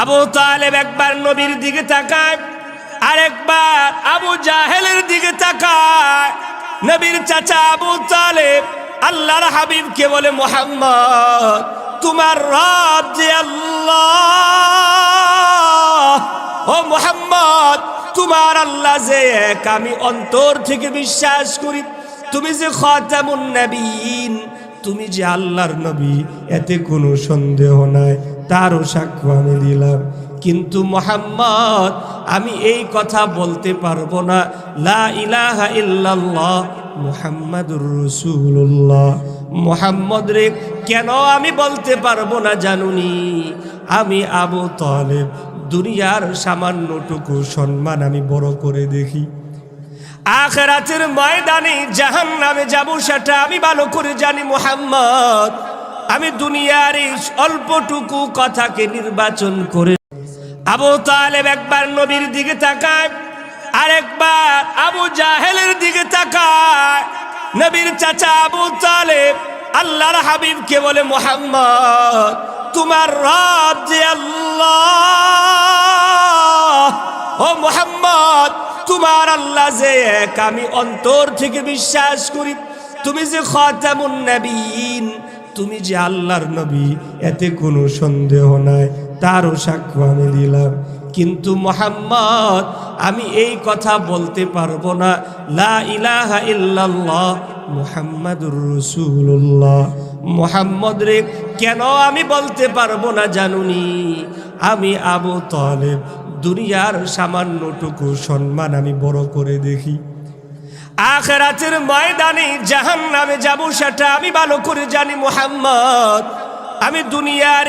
আবু তালেব একবার নবীর দিকে তাকায়, আরেকবার আবু জাহেলের দিকে তাকায়। নবীর চাচা আবু তালেব আল্লাহর হাবিবকে বলে, মোহাম্মদ, তোমার রব যে আল্লাহ। ও মোহাম্মদ, তোমার আল্লাহ যে এক। আমি অন্তর থেকে বিশ্বাস করি, তুমি যে খাতামুন নবীন, তুমি যে আল্লাহর নবী, এতে কোনো সন্দেহ নাই। তারও সাক্ষ্য আমি দিলাম। কিন্তু মোহাম্মদ, আমি এই কথা বলতে পারব না। লা ইলাহা ইল্লাল্লাহ মুহাম্মাদুর রসুল্লাহ মোহাম্মদ রে, কেন আমি বলতে পারব না জানুনি? আমি আবু তালেব, দুনিয়ার সামান্যটুকু সম্মান আমি বড় করে দেখি। আখরাতের ময়দানে জাহান নামে যাব, সেটা আমি ভালো করে জানি মোহাম্মদ। আমি দুনিয়ার এই অল্পটুকু কথাকে নির্বাচন করে আবু তালেব একবার নবীর দিকে তাকায় আরেকবার আবু জাহেলের দিকে তাকায়। নবীর চাচা আবু তালেব আল্লাহর হাবিবকে বলে, মোহাম্মদ, তোমার রব যে আল্লাহ। ও মোহাম্মদ, তোমার আল্লাহ যে এক। আমি অন্তর থেকে বিশ্বাস করি, তুমি যে খাতামুন নবীন তুমি যে আল্লাহর নবী, এতে কোনো সন্দেহ নাই। তারও সাক্ষ্য আমি দিলাম। কিন্তু মোহাম্মদ, আমি এই কথা বলতে পারব না। লা ইলাহা ইল্লাল্লাহ, মুহাম্মাদুর রসুল্লাহ মোহাম্মদ রে, কেন আমি বলতে পারব না জানুনি? আমি আবু তালেব, দুনিয়ার সামান্যটুকু সম্মান আমি বড় করে দেখি। আখরাতের ময়দানে জাহান নামে যাব সেটা আমি ভালো করে জানি মোহাম্মদ। আমি দুনিয়ার